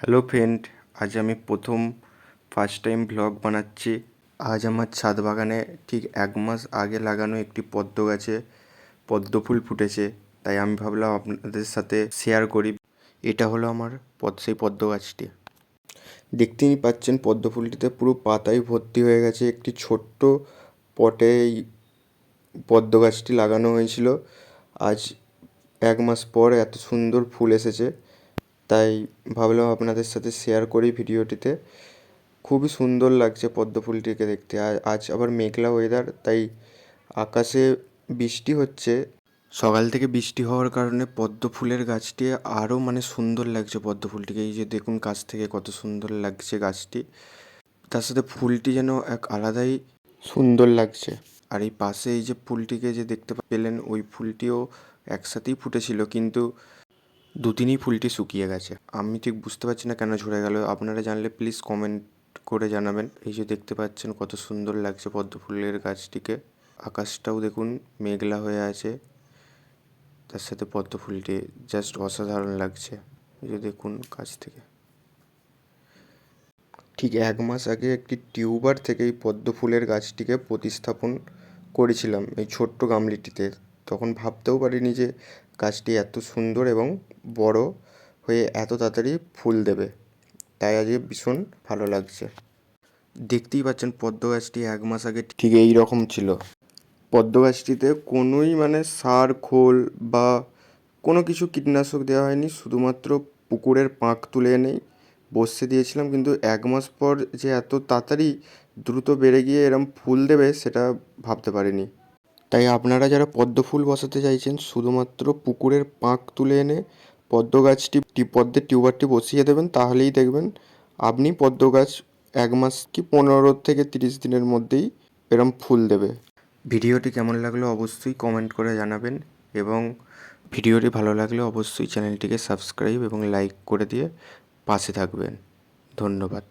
Hello friend আজ আমি প্রথম ফার্স্ট টাইম ভ্লগ বানাচ্ছি। আজ আমার ছাদ বাগানে ঠিক এক মাস আগে লাগানো একটি পদ্ম গাছে পদ্ম ফুল ফুটেছে, তাই আমি ভাবলাম আপনাদের সাথে শেয়ার করি। এটা হলো আমার পদ, সেই পদ্ম গাছটি। দেখতেই পাচ্ছেন পদ্ম ফুলটিতে পুরো পাতায় ভর্তি হয়ে গেছে একটি ছোট্ট পটে এই পদ্ম গাছটি লাগানো হয়েছিল। আজ এক মাস পর এত সুন্দর ফুল এসেছে। তাই ভাবলাম আপনাদের সাথে শেয়ার করি ভিডিওটিতে। খুবই সুন্দর লাগছে পদ্ম ফুলটিকে দেখতে। আর আজ আবার মেঘলা ওয়েদার তাই আকাশে বৃষ্টি হচ্ছে। সকাল থেকে বৃষ্টি হওয়ার কারণে পদ্ম ফুলের গাছটি আরও মানে সুন্দর লাগছে পদ্ম ফুলটিকে। এই যে দেখুন কাছ থেকে কত সুন্দর লাগছে গাছটি। তার সাথে ফুলটি যেন এক আলাদাই সুন্দর লাগছে। আর এই পাশে এই যে ফুলটিকে যে দেখতে পেলেন ওই ফুলটিও একসাথেই ফুটেছিল। কিন্তু দুদিনই ফুলটি শুকিয়ে গেছে। আমি ঠিক বুঝতে পারছি না কেন ঝরে গেল। আপনারা জানলে প্লিজ কমেন্ট করে জানাবেন। এই যে দেখতে পাচ্ছেন কত সুন্দর লাগছে পদ্ম ফুলের গাছটিকে। আকাশটাও দেখুন মেঘলা হয়ে আছে। তার সাথে পদ্ম ফুলটি জাস্ট অসাধারণ লাগছে। এই যে দেখুন কাছ থেকে। ঠিক এক মাস আগে একটি টিউবার থেকে এই পদ্ম ফুলের গাছটিকে প্রতিস্থাপন করেছিলাম এই ছোট্ট গামলিটিতে। তখন ভাবতেও পারিনি যে গাছটি এত সুন্দর এবং বড় হয়ে এত তাড়াতাড়ি ফুল দেবে। তাই আজকে ভীষণ ভালো লাগছে। দেখতেই পাচ্ছেন পদ্ম গাছটি এক মাস আগে ঠিক এই রকম ছিল। পদ্ম গাছটিতে কোনোই মানে সার, খোল বা কোনো কিছু কীটনাশক দেওয়া হয়নি। শুধুমাত্র পুকুরের পাঁক তুলে এনেই বসতে দিয়েছিলাম। কিন্তু এক মাস পর যে এত তাড়াতাড়ি দ্রুত বেড়ে গিয়ে এরম ফুল দেবে, সেটা ভাবতে পারিনি। তাই আপনারা যারা পদ্ম ফুল বসাতে চাইছেন, শুধুমাত্র পুকুরের পাঁক তুলে এনে পদ্ম গাছটি পদ্মের টিউবারটি বসিয়ে দেবেন, তাহলেই দেখবেন আপনি পদ্ম গাছ এক মাস কি পনেরো থেকে তিরিশ দিনের মধ্যেই এরম ফুল দেবে। ভিডিওটি কেমন লাগল অবশ্যই কমেন্ট করে জানাবেন এবং ভিডিওটি ভালো লাগলে অবশ্যই চ্যানেলটিকে সাবস্ক্রাইব এবং লাইক করে দিয়ে পাশে থাকবেন। ধন্যবাদ।